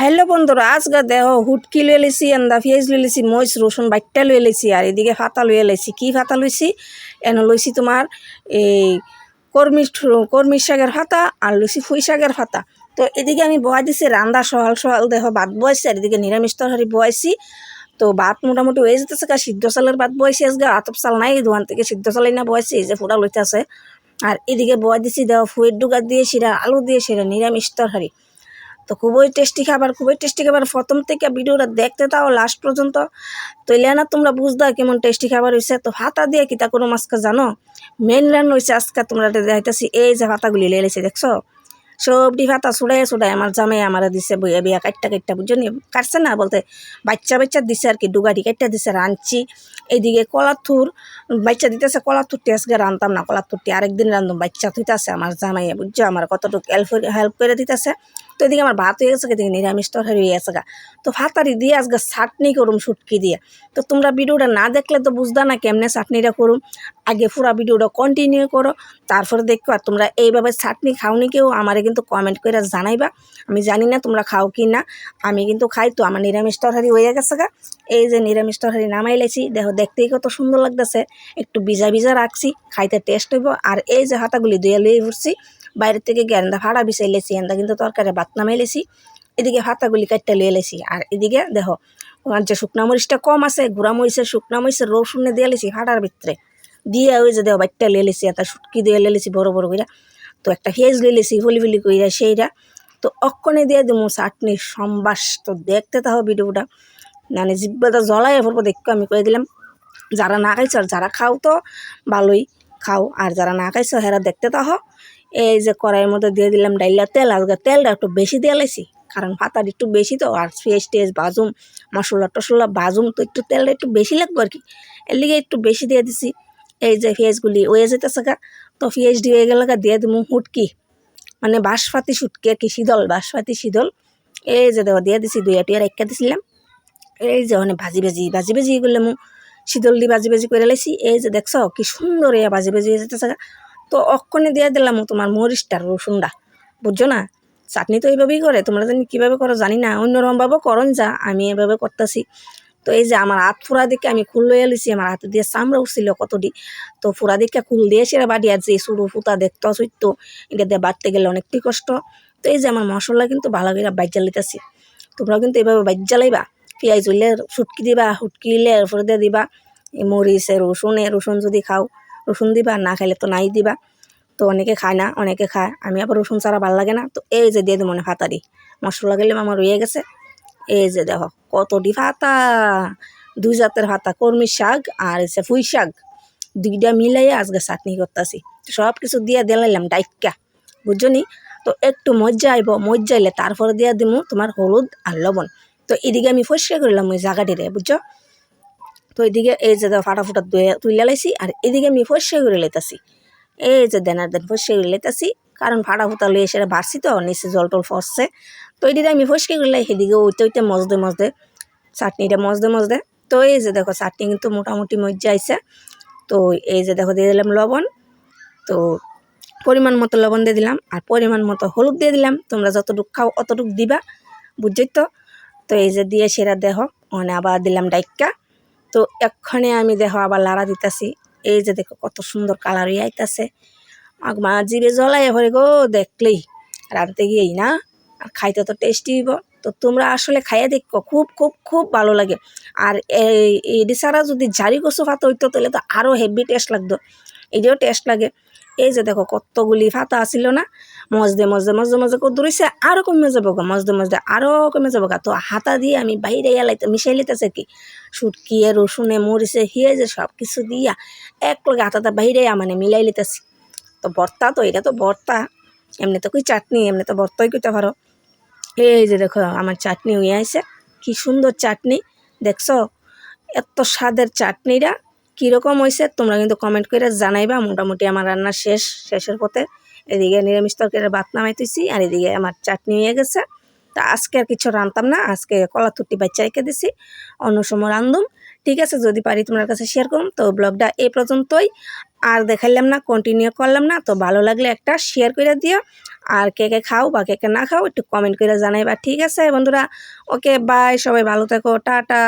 Hello বন্ধুরা আজকে দেহ হুটকি লয়ে লেছি এন্দা পেঁয়াজ লয়ে লেছি মরিচ রসুন বাইটটা লয়ে লেছি, আর এদিকে ফাতা লয়ে লেছি। কি ফাতা লইছি? এনে লইছি তোমার এই কর্মী কর্মী শাকের ফাতা, আর লইছি ফুই শাকের ফাতা। তো এদিকে আমি বয়া দিছি, রান্দা সহাল সহাল দেহ ভাত বয়াইছি আর এদিকে নিরামিষ তরকারি বয়াইছি তো ভাত মোটামুটি হয়ে যেতেছে গা সিদ্ধ চালের ভাত বয়াইছি আজকে আতপ চাল নাই, দোকান থেকে সিদ্ধ চালাই না বয়াইছি এই যে ফুটা লইতে আছে আর এদিকে বয়া দিছি দেহ ফুয়ের ডুগা দিয়ে সেটা আলু দিয়ে সেটা নিরামিষ তরকারি। তো খুবই টেস্টি খাবার, খুবই টেস্টি খাবার। প্রথম থেকে ভিডিওটা দেখতে তাও লাস্ট পর্যন্ত। তো না তোমরা বুঝদা কেমন টেস্টি খাবার হয়েছে তো হাতা দিয়ে কিতা কোনো মাছকে জানো? মেন রান হয়েছে আজকে তোমরা দেখাইতেছি। এই যে হাতাগুলি লেলেছে দেখছ? সবটি ভাতা ছুড়াই ছুড়াই আমার জামাই আমার দিছে, বইয়া বিয়া কাটটা কাটটা বুঝছ নি? কাটছে না বলতে, বাচ্চা বাচ্চা দিছে আর কি, ডুগাটি কাটটা দিছে রাঁধছি এইদিকে কলার থুর বাচ্চা দিতেছে কলার থুরটি আজকে রানতাম না কলার থুরটি আরেকদিন রান্ধুম, বাচ্চা থুইতেছে আমার জামাইয়া বুঝছ? আমার কতটুকু হেল্প হেল্প করে দিতেছে। তো এদিকে আমার ভাত হয়ে গেছে এদিকে নিরামিষ তরকারি হয়ে গেছে গা। তো ভাতারি দিয়ে আজকে চাটনি করুম শুটকি দিয়ে। তো তোমরা ভিডিওটা না দেখলে তো বুঝদা না কেমনে চাটনিটা করুম। আগে পুরা ভিডিওটা কন্টিনিউ করো, তারপরে দেখো আর তোমরা এইভাবে চাটনি খাওনি কেউ, আমারে কিন্তু কমেন্ট করে জানাইবা। আমি জানি না তোমরা খাও কি না আমি কিন্তু খাই তো, আমার নিরামিষ তরকারি হয়ে গেছে গা। এই যে নিরামিষ তরকারি নামাই লেছি, দেখো দেখতেই কত সুন্দর লাগতেছে। একটু ভিজা ভিজা রাখছি, খাইতে টেস্ট হইব। আর এই যে হাতাগুলি ধুয়ে লুয়ে ঘুরছি বাইরের থেকে গেন্দা ভাড়া বিছাই লেছি, এন্দা কিন্তু তরকারি ভাত নামাই লেছি। এদিকে হাতাগুলি কাটতে লুয়ে লেছি। আর এদিকে দেখো যে শুকনা মরিচটা কম আছে, গুড়া মরিচের শুকনা মরিচের রসুনে দিয়ে লেছি হাঁটার ভিতরে। দিয়ে ওই যে দেখো বাইটটা লিয়ে লেছি একটা শুটকি দিয়ে লেলেছি বড় বড় কইরা। তো একটা লিয়ে লেছি ফুলি ফুলি কইরা সেইটা তো অক্ষণে দিয়ে দেবো চাটনি, সম্বাস। তো দেখতে তাহো ভিডিওটা। মানে জিব্বাটা জ্বলাই পড়ব, দেখো আমি কয়ে দিলাম। যারা না খাইছ, আর যারা খাও তো ভালোই খাও। আর যারা না খাইছ, হেরা দেখতে তাহ এই যে কড়াইয়ের মধ্যে দিয়ে দিলাম ডাইলা তেল। আজকে তেলটা একটু বেশি দিয়ে লাইছি, কারণ পাতার একটু বেশি তো, আর ফ্রেশ টেস বাজুম, মশলা টসলা বাজুম, তো একটু তেলটা একটু বেশি লাগবে আর কি। এর লিগে একটু বেশি দিয়ে দিছি। এই যে পেঁয়াজগুলি হয়ে যেতেছে গা, তো পেঁয়াজটি হয়ে গেলে দিয়ে দিমু হুটকি মানে বাঁশপাতি শুটকি আর কি, শীতল বাঁশপাতি শীতল। এই যে দেওয়া দিয়ে দিছি দুই আটিয়া রেখা দিছিলাম। এই যে মানে ভাজি ভাজি ভাজি ভাজি এগুলো মু শীতল দিয়ে ভাজি ভাজি করে লাইছি। এই যে দেখছ, কি সুন্দর এ ভাজি বাজি হয়ে যেতেছে তো অক্ষণে দিয়ে দিলাম তোমার মরিচটা রসুনটা, বুঝছ না? চাটনি তো এইভাবেই করে, তোমরা জানি কীভাবে করো জানি না। অন্যরকমভাবে করন যা, আমি এভাবে করতেছি। তো এই যে আমার হাত ফুরা দিকে আমি খুল লইয়া লিছি আমার হাতে দিয়ে চামড়া উঠছিল কতটি। তো ফুরা দিকে খুল দিয়ে সেরা বাড়ি আর যে সুরু ফুতা দেখতো সইত এটা দিয়ে বাড়তে গেলে অনেকটাই কষ্ট। তো এই যে আমার মশলা কিন্তু ভালো করে বাইজা লিতেছি তোমরা কিন্তু এইভাবে বাইজা লাইবা। পেঁয়াজ হইলে সুটকি দিবা হুটকি দিলে এরপরে দিয়ে দিবা মরিচে রসুনে রসুন যদি খাও রসুন দিবা, না খাইলে তো নাই দিবা। তো অনেকে খায় না, অনেকে খায়। আমি আবার রসুন ছাড়া ভালো লাগে না। তো এই যে দিয়ে দেবো মনে ফাতারি মশলা গেলে আমার রয়ে গেছে। এই যে দেখো কতটি ফাতা দুই জাতের ফাতা কর্মী শাক আর হচ্ছে ফুই শাক। দুইটা মিলাই আজকে চাটনি করতেছি। সব কিছু দিয়ে দিলাইলাম ডাইকা বুঝছ তো একটু মজ্জা আইব, মজ্জা আইলে তারপরে দিয়ে দিমু তোমার হলুদ আর লবণ। তো এদিকে আমি পরিষ্কার করলাম ওই জায়গাটিরে বুঝছ? তো এদিকে এই যে ফাটা ফুটা তুলে লাইছি, আর এদিকে আমি পরিষ্কার করে লেতাছি এই যে দেনার দেন পরিষ্কার করে লেতাছি কারণ ফাটা ফুটা লয়ে সেটা বাড়ছি তো, নিচে জল টল ফসছে তো এদিকে আমি পরিষ্কার করলে সেদিকে ওইটা ওইটা মজদে মজদে চাটনিটা মজদে মজদে। তো এই যে দেখো চাটনি কিন্তু মোটামুটি মজ্জা আইছে। তো এই যে দেখো দিয়ে দিলাম লবণ। তো পরিমাণ মতো লবণ দিয়ে দিলাম, আর পরিমাণ মতো হলুদ দিয়ে দিলাম। তোমরা যতটুক খাও অতটুক দিবা, বুঝছই তো? তো এই যে দিয়ে সেরা দেহ মানে আবার দিলাম ডাইকা তো এক্ষণে আমি দেখো আবার লাড়া দিতেছি। এই যে দেখো কত সুন্দর কালার হয়ে আইতাছে মা জিবে জ্বলাই ভরে গো, দেখলেই। রাঁধতে গিয়েই না, আর খাইতে তো টেস্টি হইব। তো তোমরা আসলে খাইয়ে দেখো, খুব খুব খুব ভালো লাগে। আর এই ছাড়া যদি জারি কচু ফাতা হইতো, তাহলে তো আরও হেভি টেস্ট লাগতো। এটাও টেস্ট লাগে। এই যে দেখো কতগুলি ফাতা আসিল না? মজদে মজদে মজদে মজদে কত দূরেছে আরও কমে যাব গা, মজদে মজদে আরও কমে যাব গা। তো হাতা দিয়ে আমি বাইরে এলাইতে, মিশাই লিতেছে কি? সুটকিয়ে রসুনে মরিচে হিয়ে যে সব কিছু দিয়া এক লগে হাতাটা বাইরে মানে মিলাই লিতেছি তো ভর্তা তো, এটা তো ভর্তা। এমনি তো কই চাটনি, এমনি তো ভর্তাই কইতে পারো। এই যে দেখো আমার চাটনি হয়ে কি সুন্দর চাটনি, দেখছ? এত স্বাদের চাটনিটা। কীরকম হয়েছে তোমরা কিন্তু কমেন্ট করে জানাইবা। মোটামুটি আমার রান্না শেষ, শেষের পথে। এদিকে নিরামিষ তরকারি ভাত নামাইতেছি, আর এদিকে আমার চাটনি হয়ে গেছে। তা আজকে আর কিছু রাঁধতাম না, আজকে কলা তুটি বাচ্চা রেখে দিছি, অন্য সময় রান্ধুম ঠিক আছে, যদি পারি তোমার কাছে শেয়ার করুন তো ব্লগটা এই পর্যন্তই। আর দেখাইলাম না কন্টিনিউ করলাম না, তো ভালো লাগলে একটা শেয়ার করে দিও। আর কে কে খাও বা কে কে না খাও, একটু কমেন্ট করে জানাইবা। ঠিক আছে, বন্ধুরা। ওকে বাই সবাই ভালো থেকো, টাটা।